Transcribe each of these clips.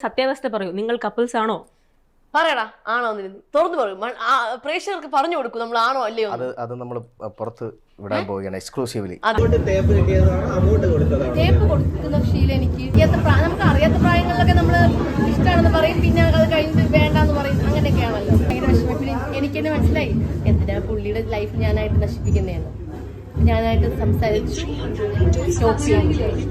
സത്യാവസ്ഥ പറയൂ. നിങ്ങൾ കപ്പിൾസ് ആണോ? പറയടാ ആണോ എന്ന് തുറന്നു പറയും. പ്രേക്ഷകർക്ക് പറഞ്ഞു കൊടുക്കും നമ്മൾ ആണോ അല്ലയോ അത് അത് നമ്മൾ പുറത്ത് വിടാൻ പോവുകയാണ് എക്സ്ക്ലൂസീവ്ലി ടേപ്പ് കൊടുക്കുന്ന ശീലം എനിക്ക് നമുക്ക് അറിയാത്ത പ്രായങ്ങളിലൊക്കെ നമ്മൾ ഇഷ്ടമാണെന്ന് പറയും പിന്നെ അത് കഴിഞ്ഞ് വേണ്ടാന്ന് പറയും. അങ്ങനെയൊക്കെയാണല്ലോ. ഭയങ്കര എനിക്ക് തന്നെ മനസ്സിലായി എന്തിനാ പുള്ളിയുടെ ലൈഫ് ഞാനായിട്ട് നശിപ്പിക്കുന്നതെന്ന് ഞാനായിട്ട് സംസാരിച്ചു.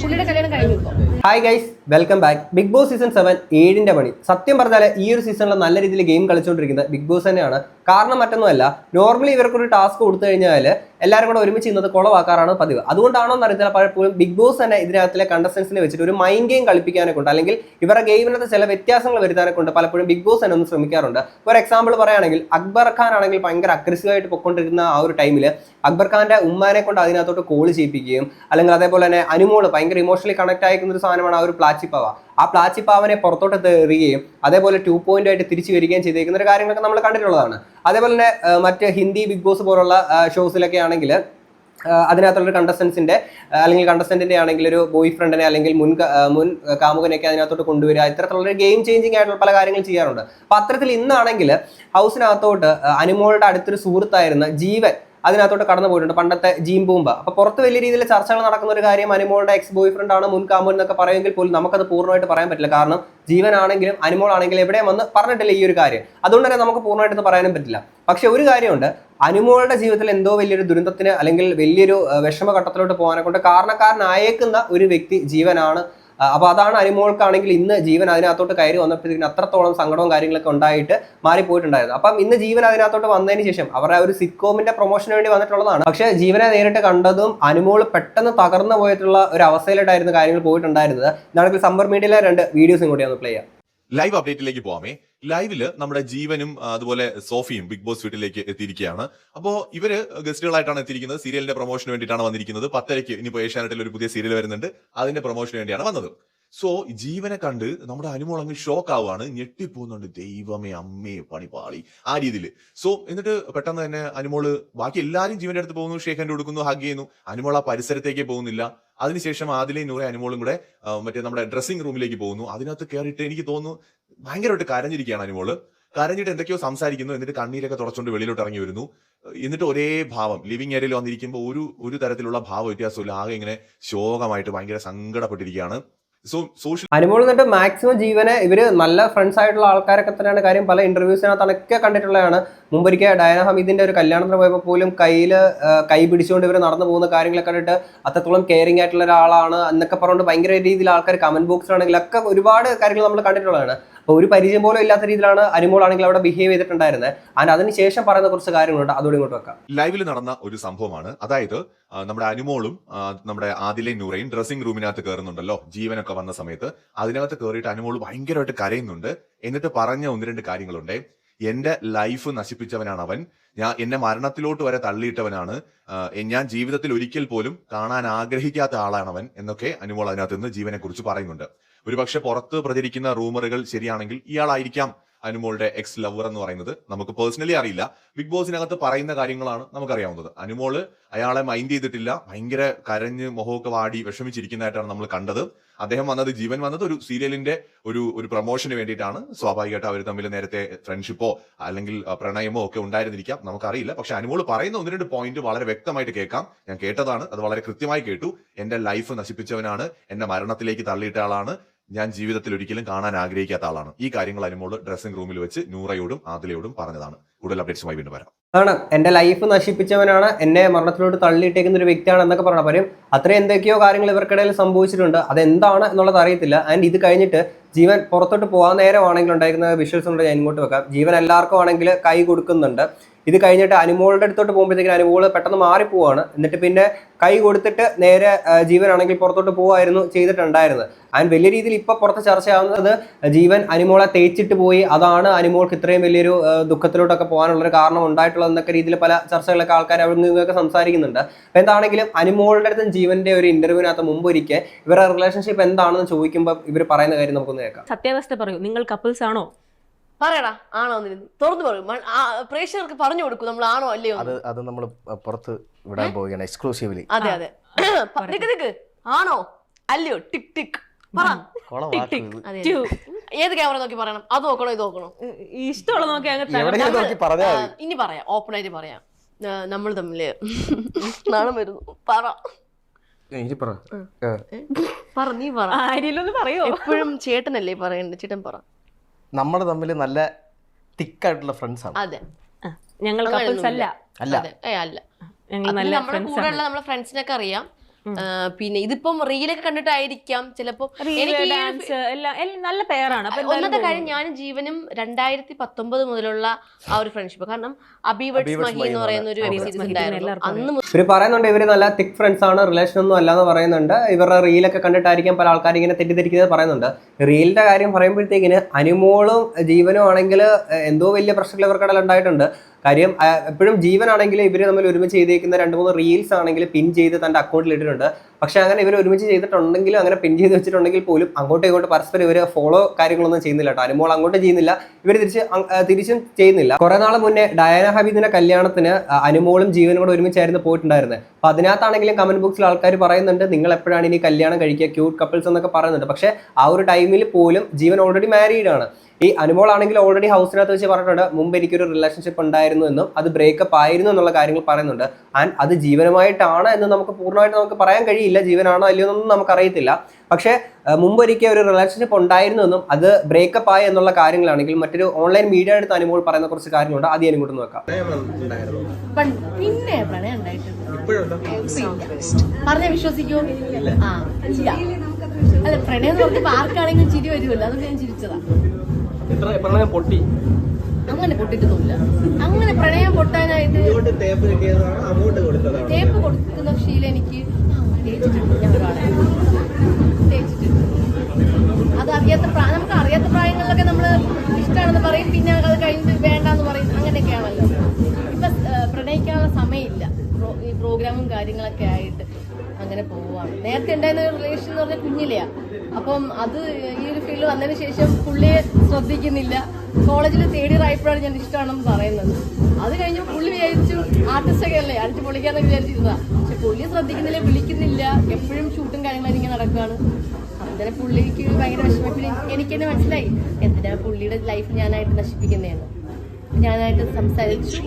പുള്ളിയുടെ കല്യാണം കഴിഞ്ഞു hi guys welcome back Bigg Boss season seven ഏഴിന്റെ പണി. സത്യം പറഞ്ഞാൽ ഈ ഒരു സീസണിൽ നല്ല രീതിയിൽ ഗെയിം കളിച്ചുകൊണ്ടിരിക്കുന്നത് ബിഗ് ബോസ് തന്നെയാണ്. കാരണം മറ്റൊന്നുമല്ല നോർമലി ഇവർക്കൊരു ടാസ്ക് കൊടുത്തു കഴിഞ്ഞാൽ എല്ലാവരും കൂടെ ഒരുമിച്ച് ഇന്നത് കുളവാക്കാറാണ് പതിവ്. അതുകൊണ്ടാണോ എന്ന് അറിയത്തില്ല പലപ്പോഴും ബിഗ് ബോസ് തന്നെ ഇതിനകത്തിലെ കണ്ടസ്റ്റൻസിനെ വെച്ചിട്ട് ഒരു മൈൻഡ് ഗെയിം കളിപ്പിക്കാനെ കൊണ്ട് അല്ലെങ്കിൽ ഇവരുടെ ഗെയിമിനകത്ത് ചില വ്യത്യാസങ്ങൾ വരുത്താനെ കൊണ്ട് പലപ്പോഴും ബിഗ് ബോസ് തന്നെ ഒന്ന് ശ്രമിക്കാറുണ്ട്. ഒരു എക്സാമ്പിൾ പറയുകയാണെങ്കിൽ അക്ബർ ഖാൻ ആണെങ്കിൽ ഭയങ്കര അഗ്രസീവ് ആയിട്ട് പൊയ്ക്കൊണ്ടിരുന്ന ആ ഒരു ടൈമിൽ അക്ബർ ഖാന്റെ ഉമ്മാനെ കൊണ്ട് അതിനകത്തോട്ട് കോൾ ചെയ്യിപ്പിക്കുകയും അല്ലെങ്കിൽ അതേപോലെ തന്നെ അനുമോൾ ഭയങ്കര ഇമോഷണലി കണക്ട് ആയിരിക്കുന്ന ഒരു സാധനമാണ് ആ ഒരു പ്ലാച്ചിപ്പാവ ആ പ്ലാച്ചിപ്പാവനെ പുറത്തോട്ട് തെറിയുകയും അതേപോലെ ടു പോയിന്റ് ആയിട്ട് തിരിച്ചു വരികയും ചെയ്തേക്കുന്ന ഒരു കാര്യങ്ങളൊക്കെ നമ്മൾ കണ്ടിട്ടുള്ളതാണ്. അതേപോലെ തന്നെ മറ്റ് ഹിന്ദി ബിഗ് ബോസ് പോലുള്ള ഷോസിലൊക്കെ ആണെങ്കിൽ അതിനകത്തുള്ളൊരു കണ്ടസ്റ്റൻസിന്റെ അല്ലെങ്കിൽ കണ്ടസ്റ്റന്റിന്റെ ആണെങ്കിൽ ഒരു ബോയ് ഫ്രണ്ടിനെ അല്ലെങ്കിൽ മുൻ മുൻ കാമുകനെയൊക്കെ അതിനകത്തോട്ട് കൊണ്ടുവരിക ഇത്തരത്തിലുള്ള ഒരു ഗെയിം ചേഞ്ചിങ് ആയിട്ടുള്ള പല കാര്യങ്ങൾ ചെയ്യാറുണ്ട്. അപ്പോൾ അത്തരത്തിൽ ഇന്നാണെങ്കിൽ ഹൗസിനകത്തോട്ട് അനുമോളുടെ അടുത്തൊരു സുഹൃത്തായിരുന്ന ജീവൻ അതിനകത്തോട്ട് കടന്നു പോയിട്ടുണ്ട്. പണ്ടത്തെ ജീം ബൂമ്പ അപ്പൊ പുറത്ത് വലിയ രീതിയിൽ ചർച്ചകൾ നടക്കുന്ന ഒരു കാര്യം അനുമോളുടെ എക്സ് ബോയ് ഫ്രണ്ട് ആണ് മുൻ കാമുകൻ എന്നൊക്കെ പറയുമെങ്കിൽ പോലും നമുക്കത് പൂർണമായിട്ട് പറയാൻ പറ്റില്ല. കാരണം ജീവനാണെങ്കിലും അനുമോൾ ആണെങ്കിലും എവിടെ വന്ന് പറഞ്ഞിട്ടില്ല ഈ ഒരു കാര്യം. അതുകൊണ്ട് തന്നെ നമുക്ക് പൂർണമായിട്ട് പറയാനും പറ്റില്ല. പക്ഷെ ഒരു കാര്യമുണ്ട്. അനുമോളുടെ ജീവിതത്തിൽ എന്തോ വലിയൊരു ദുരന്തത്തിന് അല്ലെങ്കിൽ വലിയൊരു വിഷമഘട്ടത്തിലോട്ട് പോകാനെ കൊണ്ട് കാരണക്കാരനായേക്കുന്ന ഒരു വ്യക്തി ജീവനാണ്. ആ, അപ്പൊ അതാണ് അനുമോൾക്കാണെങ്കിൽ ഇന്ന് ജീവൻ അതിനകത്തോട്ട് കയറി വന്നപ്പോഴത്തേക്കും അത്രത്തോളം സങ്കടവും കാര്യങ്ങളൊക്കെ ഉണ്ടായിട്ട് മാറിപ്പോയിട്ടുണ്ടായിരുന്നു. അപ്പം ഇന്ന് ജീവൻ അതിനകത്തോട്ട് വന്നതിന് ശേഷം അവരുടെ ഒരു സിറ്റ്കോമിന്റെ പ്രൊമോഷന് വേണ്ടി വന്നിട്ടുള്ളതാണ്. പക്ഷേ ജീവനെ നേരിട്ട് കണ്ടതും അനുമോൾ പെട്ടെന്ന് തകർന്നു പോയിട്ടുള്ള ഒരു അവസ്ഥയിലായിട്ടായിരുന്നു കാര്യങ്ങൾ പോയിട്ടുണ്ടായിരുന്നത്. ഇതാണെങ്കിൽ സമ്പർ മീഡിയയിലെ രണ്ട് വീഡിയോസും കൂടി ഒന്ന് പ്ലേ ചെയ്യാം. ലൈവ് അപ്ഡേറ്റിലേക്ക് പോവാമേ. ലൈവിൽ നമ്മുടെ ജീവനും അതുപോലെ സോഫിയും ബിഗ് ബോസ് വീട്ടിലേക്ക് എത്തിയിരിക്കുകയാണ്. അപ്പോ ഇവർ ഗസ്റ്റുകളായിട്ടാണ് എത്തിയിരിക്കുന്നത്. സീരിയലിന്റെ പ്രൊമോഷന് വേണ്ടിയിട്ടാണ് വന്നിരിക്കുന്നത്. പത്തരയ്ക്ക് ഇനിയിപ്പോ ഏഷ്യാനെറ്റിൽ ഒരു പുതിയ സീരിയൽ വരുന്നുണ്ട്. അതിന്റെ പ്രൊമോഷന് വേണ്ടിയാണ് വന്നത്. സോ ജീവനെ കണ്ട് നമ്മുടെ അനുമോൾ അങ്ങ് ഷോക്ക് ആവുകയാണ് ഞെട്ടിപ്പോകുന്നുണ്ട് ദൈവമേ അമ്മേ പണിപാളി ആ രീതിയിൽ സോ എന്നിട്ട് പെട്ടെന്ന് തന്നെ അനുമോൾ ബാക്കി എല്ലാവരും ജീവന്റെ അടുത്ത് പോകുന്നു. ഷേഖന്റെ കൊടുക്കുന്നു ഹഗ് ചെയ്യുന്നു. അനുമോൾ ആ പരിസരത്തേക്ക് പോകുന്നില്ല. അതിനുശേഷം ആദിലേ നൂറെ അനുമോളും കൂടെ മറ്റേ നമ്മുടെ ഡ്രസ്സിംഗ് റൂമിലേക്ക് പോകുന്നു. അതിനകത്ത് കയറിയിട്ട് എനിക്ക് തോന്നുന്നു ഭയങ്കരമായിട്ട് കരഞ്ഞിരിക്കുകയാണ് അനുമോൾ. കരഞ്ഞിട്ട് എന്തൊക്കെയോ സംസാരിക്കുന്നു എന്നിട്ട് കണ്ണീരൊക്കെ തുടച്ചുകൊണ്ട് വെളിയിലോട്ട് ഇറങ്ങി വരുന്നു. എന്നിട്ട് ഒരേ ഭാവം ലിവിങ് ഏരിയയിൽ വന്നിരിക്കുമ്പോൾ ഒരു ഒരു തരത്തിലുള്ള ഭാവ വ്യത്യാസമില്ല ആകെ ഇങ്ങനെ ശോകമായിട്ട് ഭയങ്കര സങ്കടപ്പെട്ടിരിക്കുകയാണ്. അനുമോൾ എന്നിട്ട് മാക്സിമം ജീവനെ ഇവർ നല്ല ഫ്രണ്ട്സ് ആയിട്ടുള്ള ആൾക്കാരൊക്കെ തന്നെയാണ്. കാര്യം പല ഇന്റർവ്യൂസിനകത്തൊക്കെ കണ്ടിട്ടുള്ളതാണ്. മുമ്പൊരിക്കൽ ഡയന ഹമീദിന്റെ ഒരു കല്യാണത്തിന് പോയപ്പോൾ പോലും കയ്യിൽ കൈ പിടിച്ചുകൊണ്ട് ഇവർ നടന്നു പോകുന്ന കാര്യങ്ങളൊക്കെ കണ്ടിട്ട് അത്രത്തോളം കെയറിംഗ് ആയിട്ടുള്ള ഒരാളാണ് എന്നൊക്കെ പറഞ്ഞുകൊണ്ട് ഭയങ്കര രീതിയിൽ ആൾക്കാർ കമന്റ് ബോക്സിലാണെങ്കിലൊക്കെ ഒരുപാട് കാര്യങ്ങൾ നമ്മൾ കണ്ടിട്ടുള്ളതാണ്. അപ്പോൾ ഒരു പരിചയം പോലും ഇല്ലാത്ത രീതിയിലാണ് അനുമോൾ ആണെങ്കിൽ അവിടെ ബിഹേവ് ചെയ്തിട്ടുണ്ടായിരുന്നത് അതിന് അതിനുശേഷം പറയുന്ന കുറച്ച് കാര്യങ്ങളുണ്ട് അതോടെ ഇങ്ങോട്ട് വെക്കാം. ലൈവിൽ നടന്ന ഒരു സംഭവമാണ്. അതായത് നമ്മുടെ അനുമോളും നമ്മുടെ ആദിലെ നൂറയും ഡ്രസ്സിംഗ് റൂമിനകത്ത് കയറുന്നുണ്ടല്ലോ ജീവനൊക്കെ വന്ന സമയത്ത്. അതിനകത്ത് കയറിയിട്ട് അനുമോൾ ഭയങ്കരമായിട്ട് കരയുന്നുണ്ട്. എന്നിട്ട് പറഞ്ഞ ഒന്ന് രണ്ട് കാര്യങ്ങളുണ്ട്. എന്റെ ലൈഫ് നശിപ്പിച്ചവനാണ് അവൻ. ഞാൻ എന്നെ മരണത്തിലോട്ട് വരെ തള്ളിയിട്ടവനാണ്. ഞാൻ ജീവിതത്തിൽ ഒരിക്കൽ പോലും കാണാൻ ആഗ്രഹിക്കാത്ത ആളാണ് അവൻ എന്നൊക്കെ അനുമോൾ അതിനകത്ത് നിന്ന് ജീവനെ കുറിച്ച് പറയുന്നുണ്ട്. ഒരുപക്ഷെ പുറത്ത് പ്രചരിക്കുന്ന റൂമറുകൾ ശരിയാണെങ്കിൽ ഇയാളായിരിക്കാം അനുമോളുടെ എക്സ് ലവർ എന്ന് പറയുന്നത്. നമുക്ക് പേഴ്സണലി അറിയില്ല. ബിഗ് ബോസിനകത്ത് പറയുന്ന കാര്യങ്ങളാണ് നമുക്കറിയാവുന്നത്. അനുമോൾ അയാളെ മൈൻഡ് ചെയ്തിട്ടില്ല. ഭയങ്കര കരഞ്ഞ് മുഖമൊക്കെ വാടി വിഷമിച്ചിരിക്കുന്നതായിട്ടാണ് നമ്മൾ കണ്ടത്. അദ്ദേഹം വന്നത് ജീവൻ വന്നത് ഒരു സീരിയലിന്റെ ഒരു ഒരു പ്രൊമോഷന് വേണ്ടിയിട്ടാണ്. സ്വാഭാവികമായിട്ട് അവർ തമ്മിൽ നേരത്തെ ഫ്രണ്ട്ഷിപ്പോ അല്ലെങ്കിൽ പ്രണയമോ ഒക്കെ ഉണ്ടായിരുന്നിരിക്കാം. നമുക്കറിയില്ല. പക്ഷെ അനുമോൾ പറയുന്ന ഒന്ന് രണ്ട് പോയിന്റ് വളരെ വ്യക്തമായിട്ട് കേൾക്കാം. ഞാൻ കേട്ടതാണ്. അത് വളരെ കൃത്യമായി കേട്ടു. എന്റെ ലൈഫ് നശിപ്പിച്ചവനാണ്. എന്നെ മരണത്തിലേക്ക് തള്ളിയിട്ട ആളാണ് ഞാൻ ജീവിതത്തിൽ ഒരിക്കലും കാണാൻ ആഗ്രഹിക്കാത്ത ആളാണ്. ഈ കാര്യങ്ങൾ അനുമോൾ ഡ്രസ്സിംഗ് റൂമിൽ വെച്ച് നൂറയോടും ആദിലയോടും പറഞ്ഞതാണ്. കൂടുതൽ അപ്ഡേറ്റ്സുമായി വീണ്ടും വരാം. ആണ് എന്റെ ലൈഫ് നശിപ്പിച്ചവനാണ് എന്നെ മരണത്തിലോട്ട് തള്ളിയിട്ടേക്കുന്ന ഒരു വ്യക്തിയാണ് എന്നൊക്കെ പറഞ്ഞ പറയും അത്രയും എന്തൊക്കെയോ കാര്യങ്ങൾ ഇവർക്കിടയിൽ സംഭവിച്ചിട്ടുണ്ട്. അതെന്താണ് എന്നുള്ളത് അറിയത്തില്ല. ആൻഡ് ഇത് കഴിഞ്ഞിട്ട് ജീവൻ പുറത്തോട്ട് പോകാൻ നേരമാണെങ്കിൽ ഉണ്ടായിരുന്ന വിഷ്വൽസ് ഞാൻ ഇങ്ങോട്ട് വെക്കാം. ജീവൻ എല്ലാവർക്കും ആണെങ്കിൽ കൈ കൊടുക്കുന്നുണ്ട്. ഇത് കഴിഞ്ഞിട്ട് അനുമോളുടെ അടുത്തോട്ട് പോകുമ്പോഴത്തേക്കും അനുമോൾ പെട്ടെന്ന് മാറിപ്പോവാണ്. എന്നിട്ട് പിന്നെ കൈ കൊടുത്തിട്ട് നേരെ ജീവനാണെങ്കിൽ പുറത്തോട്ട് പോവായിരുന്നു ചെയ്തിട്ടുണ്ടായിരുന്നത്. ആൻഡ് വലിയ രീതിയിൽ ഇപ്പൊ പുറത്ത് ചർച്ചയാവുന്നത് ജീവൻ അനുമോളെ തേച്ചിട്ട് പോയി. അതാണ് അനുമോൾക്ക് ഇത്രയും വലിയൊരു ദുഃഖത്തിലോട്ടൊക്കെ പോകാനുള്ളൊരു കാരണം ഉണ്ടായിട്ടുള്ളത് എന്നൊക്കെ രീതിയിൽ പല ചർച്ചകളൊക്കെ ആൾക്കാർ അവിടെ നിന്നൊക്കെ സംസാരിക്കുന്നുണ്ട്. അപ്പൊ എന്താണെങ്കിലും അനുമോളുടെ അടുത്തും ജീവന്റെ ഒരു ഇന്റർവ്യൂവിനകത്ത് മുമ്പ് ഒരിക്കൽ ഇവരുടെ റിലേഷൻഷിപ്പ് എന്താണെന്ന് ചോദിക്കുമ്പോൾ ഇവർ പറയുന്ന കാര്യം നമുക്കൊന്ന് കേൾക്കാം. സത്യാവസ്ഥ പറയൂ. നിങ്ങൾ കപ്പിൾസ് ആണോ? പറയടാ ആണോ എന്ന് തുറന്നു പറയും. പ്രേക്ഷകർക്ക് പറഞ്ഞു കൊടുക്കും നമ്മൾ ആണോ അല്ലയോ അത് അത് നമ്മൾ പുറത്ത് വിടാൻ പോവുകയാണ് എക്സ്ക്ലൂസീവ്ലി അതെ അതെ. നിക്ക് നിക്ക് ആണോ അല്ലയോ ടിക് ടിക്. പറ. ഏത് ക്യാമറ നോക്കി പറയണം? അത് നോക്കണോ ഇത് നോക്കണോ? ഇഷ്ടമുള്ള നോക്കി ഇനി പറയാം ഓപ്പൺ ആയിട്ട് പറയാം. നമ്മൾ തമ്മിൽ. നാണം വരുന്നു. പറ. പറ. പറ നീ പറ. എപ്പോഴും ചേട്ടനല്ലേ പറയണ്ട? ചേട്ടൻ പറ. നമ്മൾ തമ്മിൽ നല്ല തിക്കായിട്ടുള്ള ഫ്രണ്ട്സ് ആണ്. അതെ. ഞങ്ങൾ കപ്പിൾസ് അല്ല. അല്ല. അല്ല. ഞങ്ങൾ നല്ല നമ്മുടെ ഫ്രണ്ട്സ് കൂടെ ആണ്. ഉള്ള നമ്മളെ ഫ്രണ്ട്സിനൊക്കെ അറിയാം. പിന്നെ ഇതിപ്പം റീലൊക്കെ കണ്ടിട്ടായിരിക്കാം. ചിലപ്പോ നല്ല പേരാണ്. അപ്പൊ ഒന്നത്തെ കാര്യം ഞാനും ജീവനും രണ്ടായിരത്തി പത്തൊമ്പത് മുതലുള്ള ആ ഒരു ഫ്രണ്ട്ഷിപ്പ് കാരണം അബിവട്സ് മഹി എന്ന് പറയുന്ന ഒരു അബിവട്സ് സീരീസ് ഉണ്ടായിരുന്നു. അന്ന് മുതൽ ഇവർ പറയുന്നുണ്ട് ഇവർ നല്ല തിക് ഫ്രണ്ട്സ് ആണ് റിലേഷൻ ഒന്നും അല്ലാന്ന് പറയുന്നുണ്ട്. ഇവരുടെ റീലൊക്കെ കണ്ടിട്ടായിരിക്കും പല ആൾക്കാർ ഇങ്ങനെ തെറ്റിദ്ധരിക്കുന്നത് പറയുന്നുണ്ട്. റീലിന്റെ കാര്യം പറയുമ്പോഴത്തേക്കിന് അനുമോളും ജീവനും ആണെങ്കിൽ എന്തോ വലിയ പ്രശ്നങ്ങൾ ഇവർക്കിടയിൽ ഉണ്ടായിട്ടുണ്ട്. കാര്യം എപ്പോഴും ജീവനാണെങ്കിൽ ഇവർ നമ്മൾ ഒരുമിച്ച് ചെയ്തേക്കുന്ന രണ്ട് മൂന്ന് റീൽസ് ആണെങ്കിൽ പിൻ ചെയ്ത് തന്റെ അക്കൗണ്ടിൽ ഇട്ടിട്ടുണ്ട്. പക്ഷെ അങ്ങനെ ഇവർ ഒരുമിച്ച് ചെയ്തിട്ടുണ്ടെങ്കിലും അങ്ങനെ പിൻ ചെയ്ത് വെച്ചിട്ടുണ്ടെങ്കിൽ പോലും അങ്ങോട്ടും ഇങ്ങോട്ടും പരസ്പരം ഇവർ ഫോളോ കാര്യങ്ങളൊന്നും ചെയ്യുന്നില്ല കേട്ടോ. അനുമോൾ അങ്ങോട്ടും ചെയ്യുന്നില്ല. ഇവർ തിരിച്ച് തിരിച്ചും ചെയ്യുന്നില്ല. കുറേ നാൾ മുന്നേ ഡയാന ഹബീദിന്റെ കല്യാണത്തിന് അനുമോളും ജീവനും കൂടെ ഒരുമിച്ചായിരുന്നു പോയിട്ടുണ്ടായിരുന്നത്. അപ്പൊ അതിനകത്താണെങ്കിലും കമന്റ് ബോക്സിൽ ആൾക്കാർ പറയുന്നുണ്ട് നിങ്ങൾ എപ്പോഴാണ് ഇനി കല്യാണം കഴിക്കുക? ക്യൂട്ട് കപ്പിൾസ് എന്നൊക്കെ പറയുന്നുണ്ട്. പക്ഷെ ആ ഒരു ടൈമിൽ പോലും ജീവൻ ഓൾറെഡി മാരീഡ് ആണ്. ഈ അനുമോൾ ആണെങ്കിൽ ഓൾറെഡി ഹൗസിനകത്ത് വെച്ച് പറഞ്ഞിട്ടുണ്ട് മുമ്പ് എനിക്കൊരു റിലേഷൻഷിപ്പ് ഉണ്ടായിരുന്നു എന്നും അത് ബ്രേക്കപ്പ് ആയിരുന്നു എന്നുള്ള കാര്യങ്ങൾ പറയുന്നുണ്ട്. ആൻഡ് അത് ജീവനമായിട്ടാണ് എന്ന് നമുക്ക് പൂർണമായിട്ട് നമുക്ക് പറയാൻ കഴിയില്ല ജീവനാണോ അല്ലയോ എന്നൊന്നും നമുക്ക് അറിയത്തില്ല പക്ഷേ മുമ്പൊരിക്കൽ മുമ്പ് ഒരിക്കൽ ഒരു റിലേഷൻഷിപ്പ് ഉണ്ടായിരുന്നു എന്നും അത് ബ്രേക്കപ്പ് ആയി എന്നുള്ള കാര്യങ്ങളാണെങ്കിൽ മറ്റൊരു ഓൺലൈൻ മീഡിയ എടുത്ത് അനുമോൾ പറയുന്ന കുറച്ച് കാര്യങ്ങളുണ്ട് അത് ഞാൻ ഇങ്ങോട്ട് നോക്കാം പിന്നെ പറഞ്ഞ വിശ്വസിക്കോ ആ അല്ല പ്രണയം നോക്കിയപ്പോ ആർക്കാണെങ്കിലും ചിരി വരുമല്ലോ? അതൊക്കെ ഞാൻ ചിരിച്ചതാ. പ്രണയം പൊട്ടി. അങ്ങനെ പൊട്ടിട്ടൊന്നുമില്ല. അങ്ങനെ പ്രണയം പൊട്ടാനായിട്ട് ടേപ്പ് കൊടുക്കുന്ന ശീലം എനിക്ക് അത് അറിയാത്ത പ്രായം നമുക്ക് അറിയാത്ത പ്രായങ്ങളിലൊക്കെ നമ്മൾ ഇഷ്ടമാണെന്ന് പറയും പിന്നെ അത് കഴിഞ്ഞ് വേണ്ടാന്ന് പറയും. അങ്ങനെയൊക്കെയാണല്ലോ. ഇപ്പൊ പ്രണയിക്കാനുള്ള സമയമില്ല. ഈ പ്രോഗ്രാമും കാര്യങ്ങളൊക്കെ ആയിട്ട് അങ്ങനെ പോവാണ്. നേരത്തെ ഉണ്ടായിരുന്ന റിലേഷൻ എന്ന് പറഞ്ഞാൽ കുഞ്ഞിലെയാ. അപ്പം അത് ഈ ഒരു ഫീൽഡ് വന്നതിന് ശേഷം പുള്ളിയെ ശ്രദ്ധിക്കുന്നില്ല. കോളേജിൽ തേടി റായപ്പോഴാണ് ഞാൻ ഇഷ്ടമാണെന്ന് പറയുന്നത്. അത് കഴിഞ്ഞ് പുള്ളി വിചാരിച്ചു ആർട്ടിസ്റ്റൊക്കെ അല്ലേ അടിച്ച് പൊളിക്കാന്നൊക്കെ വിചാരിച്ചിരുന്നതാ. പക്ഷെ പുള്ളി ശ്രദ്ധിക്കുന്നില്ല വിളിക്കുന്നില്ല. എപ്പോഴും ഷൂട്ടും കാര്യങ്ങളും ഇങ്ങനെ നടക്കുകയാണ് അങ്ങനെ പുള്ളിക്ക് ഭയങ്കര വിഷമം. പിന്നെ എനിക്ക് തന്നെ മനസ്സിലായി എന്തിനാ പുള്ളിയുടെ ലൈഫ് ഞാനായിട്ട് നശിപ്പിക്കുന്നതെന്ന് ഞാനായിട്ട് സംസാരിച്ചു.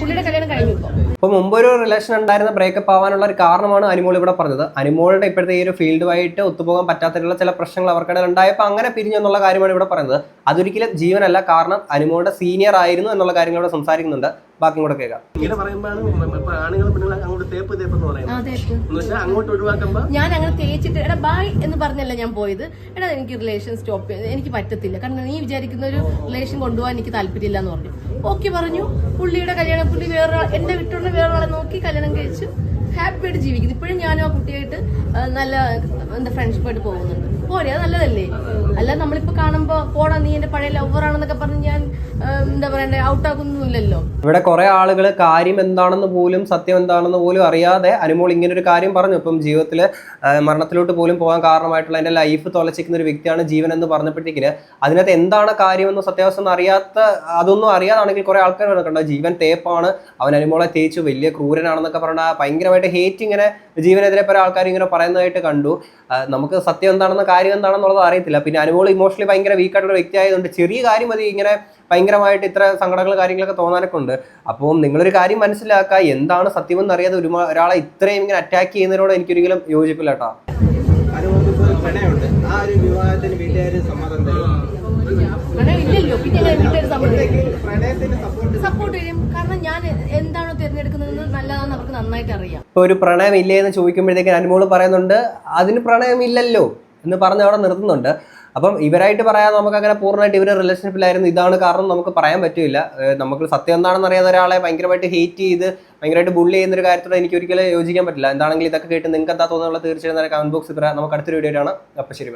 കല്യാണം കഴിഞ്ഞു ഇപ്പോൾ മുമ്പ് ഒരു റിലേഷൻ ഉണ്ടായിരുന്ന ബ്രേക്കപ്പ് ആവാനുള്ള ഒരു കാരണമാണ് അനുമോൾ ഇവിടെ പറഞ്ഞത്. അനുമോളുടെ ഇപ്പോഴത്തെ ഈ ഒരു ഫീൽഡുമായിട്ട് ഒത്തുപോകാൻ പറ്റാത്തതിലുള്ള ചില പ്രശ്നങ്ങൾ അവർക്കിടയിൽ ഉണ്ടായപ്പോൾ അങ്ങനെ പിരിഞ്ഞെന്നുള്ള കാര്യമാണ് ഇവിടെ പറയുന്നത്. അതൊരിക്കലും ജീവനല്ല. കാരണം അനുമോളുടെ സീനിയർ ആയിരുന്നു എന്നുള്ള കാര്യങ്ങൾ ഇവിടെ സംസാരിക്കുന്നുണ്ട്. ബാക്കി കൂടെ കേൾക്കാം. ഇങ്ങനെ പറയുമ്പോഴാണ് ഇപ്പൊ ആണുങ്ങളും പെണ്ണുങ്ങളും അങ്ങോട്ട് തേപ്പ് എന്ന് പറയുന്നത് അങ്ങോട്ട് ഞാൻ അങ്ങനെ തേച്ചിട്ട് എടാ ബായ് എന്ന് പറഞ്ഞല്ല ഞാൻ പോയത്. എടാ എനിക്ക് റിലേഷൻ സ്റ്റോപ്പ് ചെയ്ത് എനിക്ക് പറ്റത്തില്ല. കാരണം നീ വിചാരിക്കുന്ന ഒരു റിലേഷൻ കൊണ്ടുപോകാൻ എനിക്ക് താല്പര്യമില്ല എന്ന് പറഞ്ഞു. ഓക്കെ പറഞ്ഞു. പുള്ളിയുടെ കല്യാണം പുള്ളി വേറെ എന്റെ വിട്ടുകൊണ്ട് വേറൊരാളെ നോക്കി കല്യാണം കഴിച്ചു ഹാപ്പി ആയിട്ട് ജീവിക്കുന്നു. ഇപ്പോഴും ഞാനും ആ കുട്ടിയായിട്ട് നല്ല എന്താ ഫ്രണ്ട്ഷിപ്പായിട്ട് പോകുന്നുണ്ട്. പോരെ അത് നല്ലതല്ലേ? അല്ല നമ്മളിപ്പോ കാണുമ്പോ പോടാ നീ എന്റെ പഴയ ലവറാണെന്നൊക്കെ പറഞ്ഞ് ഞാൻ എന്താ പറയണ്ടേ ഔട്ടാക്കുന്നൊന്നുമില്ലല്ലോ ഇവിടെ കുറെ ആളുകൾ കാര്യം എന്താണെന്ന് പോലും സത്യം എന്താണെന്ന് പോലും അറിയാതെ അനുമോൾ ഇങ്ങനെ ഒരു കാര്യം പറഞ്ഞു. ഇപ്പം ജീവിതത്തിൽ മരണത്തിലോട്ട് പോലും പോകാൻ കാരണമായിട്ടുള്ള എന്റെ ലൈഫ് തുളച്ചിക്കുന്ന ഒരു വ്യക്തിയാണ് ജീവൻ എന്ന് പറഞ്ഞപ്പോഴത്തേക്കിന്. അതിനകത്ത് എന്താണ് കാര്യമെന്ന് സത്യാവസ്ഥ അറിയാത്ത അതൊന്നും അറിയാതാണെങ്കിൽ കുറെ ആൾക്കാർ കണ്ടോ ജീവൻ തേപ്പാണ് അവൻ അനുമോളെ തേച്ചു വലിയ ക്രൂരനാണെന്നൊക്കെ പറഞ്ഞ ഭയങ്കരമായിട്ട് ഹേറ്റ് ഇങ്ങനെ ജീവനെതിരെ പല ആൾക്കാർ ഇങ്ങനെ പറയുന്നതായിട്ട് കണ്ടു. നമുക്ക് സത്യം എന്താണെന്ന് കാര്യം എന്താണെന്നുള്ളത് അറിയത്തില്ല. പിന്നെ അനുമോൾ ഇമോഷണലി ഭയങ്കര വീക്കായിട്ടുള്ള വ്യക്തിയായതുകൊണ്ട് ചെറിയ കാര്യം മതി ഇങ്ങനെ ഭയങ്കരമായിട്ട് ഇത്ര സങ്കടങ്ങൾ കാര്യങ്ങളൊക്കെ തോന്നാനൊക്കെ ഉണ്ട് അപ്പോൾ നിങ്ങളൊരു കാര്യം മനസ്സിലാക്കുക എന്താണ് സത്യമെന്ന് അറിയാതെ ഒരു ഒരാളെ ഇത്രയും ഇങ്ങനെ അറ്റാക്ക് ചെയ്യുന്നതിനോട് എനിക്കൊരിക്കലും യോജിപ്പില്ല കേട്ടോ. ഒരു വിവാഹത്തിന് പ്രണയം ഇല്ലല്ലോ സപ്പോർട്ട് കാരണം ഞാൻ എന്താണോ നന്നായിട്ട് അറിയാം ഇപ്പോൾ ഒരു പ്രണയം ഇല്ലേ എന്ന് ചോദിക്കുമ്പോഴത്തേക്ക് അനുമോൾ പറയുന്നുണ്ട് അതിന് പ്രണയമില്ലല്ലോ എന്ന് പറഞ്ഞ് അവിടെ നിർത്തുന്നുണ്ട്. അപ്പം ഇവരായിട്ട് പറയാൻ നമുക്ക് അങ്ങനെ പൂർണമായിട്ട് ഇവരുടെ റിലേഷൻഷിപ്പിലായിരുന്നു ഇതാണ് കാരണം നമുക്ക് പറയാൻ പറ്റില്ല. നമുക്ക് സത്യം എന്താണെന്ന് അറിയാതെ ഒരാളെ ഭയങ്കരമായിട്ട് ഹേറ്റ് ചെയ്ത് ഭയങ്കരമായിട്ട് ബുള്ളി ചെയ്യുന്ന ഒരു കാര്യത്തോട് എനിക്ക് ഒരിക്കലും യോജിക്കാൻ പറ്റില്ല. എന്താണെങ്കിലും ഇതൊക്കെ കേട്ട് നിങ്ങൾക്ക് എന്താ തോന്നുന്നുള്ള തീർച്ചയായും കമന്റ് ബോക്സിൽ പറയാം. നമുക്ക് അടുത്തൊരു വീഡിയോ ആണ് അപ്പം ശരി